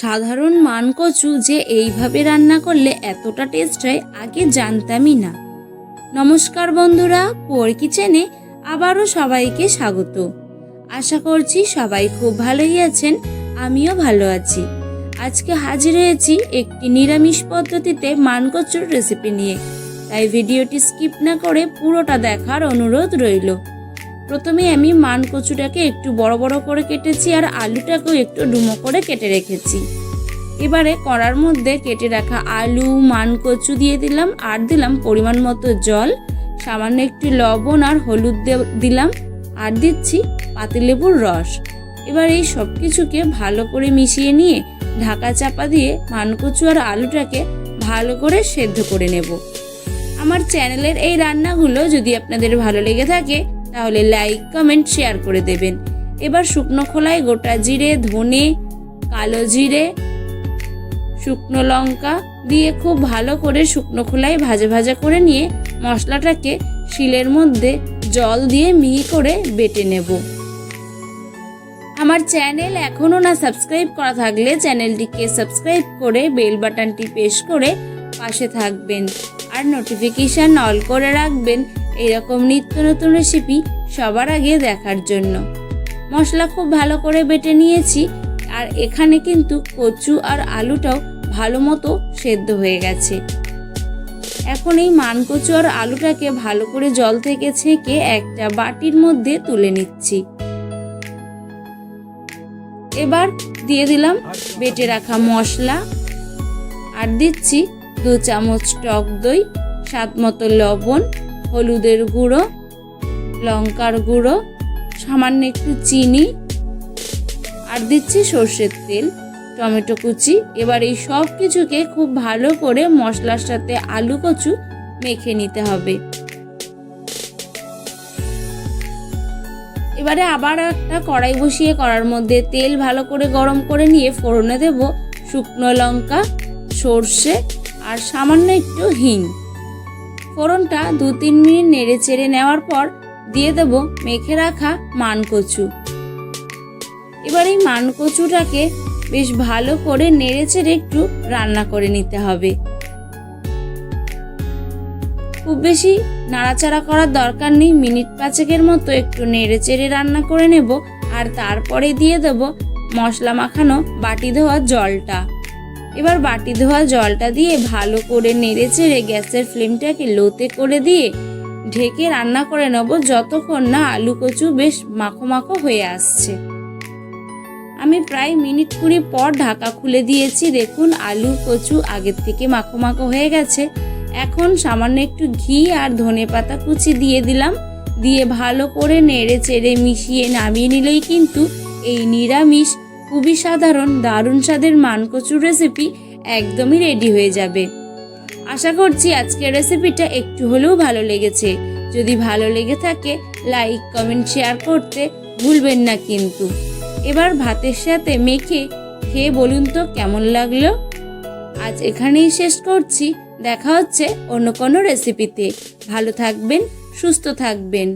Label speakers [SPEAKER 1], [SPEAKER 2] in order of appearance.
[SPEAKER 1] সাধারণ মান কচু যে এইভাবে রান্না করলে এতটা টেস্ট হয়, আগে জানতামই না। নমস্কার বন্ধুরা পোর কিচেনে আবারও সবাইকে স্বাগত। আশা করছি সবাই খুব ভালোই আছেন, আমিও ভালো আছি। আজকে হাজির হয়েছি একটি নিরামিষ পদ্ধতিতে মানকচুর রেসিপি নিয়ে। তাই ভিডিওটি স্কিপ না করে পুরোটা দেখার অনুরোধ রইল। প্রথমে আমি মান কচুটাকে একটু বড় বড় করে কেটেছি আর আলুটাকেও একটু ডুমো করে কেটে রেখেছি। এবারে কড়ার মধ্যে কেটে রাখা আলু মান কচু দিয়ে দিলাম আর দিলাম পরিমাণ মতো জল। সামান্য একটু লবণ আর হলুদ দিলাম আর দিচ্ছি পাতিলেবুর রস। এবার এই সব কিছুকে ভালো করে মিশিয়ে নিয়ে ঢাকা চাপা দিয়ে মানকচু আর আলুটাকে ভালো করে সেদ্ধ করে নেব। আমার চ্যানেলের এই রান্নাগুলো যদি আপনাদের ভালো লেগে থাকে তাহলে লাইক কমেন্ট শেয়ার করে দেবেন। এবার শুকনো খোলায় গোটা জিরে, ধনে, কালো জিরে, শুকনো লঙ্কা দিয়ে খুব ভালো করে শুকনো খোলায় ভাজা ভাজা করে নিয়ে মশলাটাকে শিলের মধ্যে জল দিয়ে মিহি করে বেটে নেব। আমার চ্যানেল এখনও না সাবস্ক্রাইব করা থাকলে চ্যানেলটিকে সাবস্ক্রাইব করে বেল বাটনটি প্রেস করে পাশে থাকবেন। আর নোটিফিকেশান অল করে রাখবেন এরকম নিত্য নতুন রেসিপি সবার আগে দেখার জন্য। মশলা খুব ভালো করে বেটে নিয়েছি, আর এখানে কিন্তু কচু আর আলুটাও ভালো মতো সেদ্ধ হয়ে গেছে। এখন এই মানকচু আর আলুটাকে ভালো করে জল থেকে ছেঁকে একটা বাটির মধ্যে তুলে নিচ্ছি। এবার দিয়ে দিলাম বেটে রাখা মশলা। আর দিচ্ছি দু চামচ টক দই, স্বাদ মতো লবণ হলুদের গুঁড়ো, লঙ্কার গুঁড়ো, সামান্য একটু চিনি, আর দিচ্ছি সর্ষের তেল, টমেটো কুচি। এবার এই সব কিছুকে খুব ভালো করে মশলার সাথে আলু কচু মেখে নিতে হবে। এবারে আবার একটা কড়াই বসিয়ে কড়ার মধ্যে তেল ভালো করে গরম করে নিয়ে ফোড়নে দেব শুকনো লঙ্কা, সর্ষে, আর সামান্য একটু হিং। ফোড়নটা দু তিন মিনিট নেড়ে চেড়ে নেওয়ার পর দিয়ে দেব মেখে রাখা মানকচু। এবার এই মানকচুটাকে বেশ ভালো করে নেড়ে চেড়ে একটু রান্না করে নিতে হবে। খুব বেশি নাড়াচাড়া করার দরকার নেই, মিনিট পাঁচেকের মতো একটু নেড়ে চেড়ে রান্না করে নেব আর তারপরে দিয়ে দেব মশলা মাখানো বাটি ধোয়া জলটা। এবার বাটি ধোয়া জলটা দিয়ে ভালো করে নেড়ে চেড়ে গ্যাসের ফ্লেমটাকে লোতে করে দিয়ে ঢেকে রান্না করে নেব যতক্ষণ না আলু কচু বেশ মাখো মাখো হয়ে আসছে। আমি প্রায় মিনিট কুড়ি পর ঢাকা খুলে দিয়েছি। দেখুন, আলু কচু আগের থেকে মাখো মাখো হয়ে গেছে। এখন সামান্য একটু ঘি আর ধনে পাতা কুচি দিয়ে দিলাম। দিয়ে ভালো করে নেড়ে চেড়ে মিশিয়ে নামিয়ে নিলেই কিন্তু এই নিরামিষ খুবই সাধারণ, দারুণ স্বাদের মানকচুর রেসিপি একদমই রেডি হয়ে যাবে। আশা করছি আজকের রেসিপিটা একটু হলেও ভালো লেগেছে। যদি ভালো লেগে থাকে লাইক কমেন্ট শেয়ার করতে ভুলবেন না কিন্তু। এবার ভাতের সাথে মেখে খেয়ে বলুন তো কেমন লাগল? আজ এখানেই শেষ করছি। দেখা হচ্ছে অন্য কোনো রেসিপিতে ভালো থাকবেন, সুস্থ থাকবেন।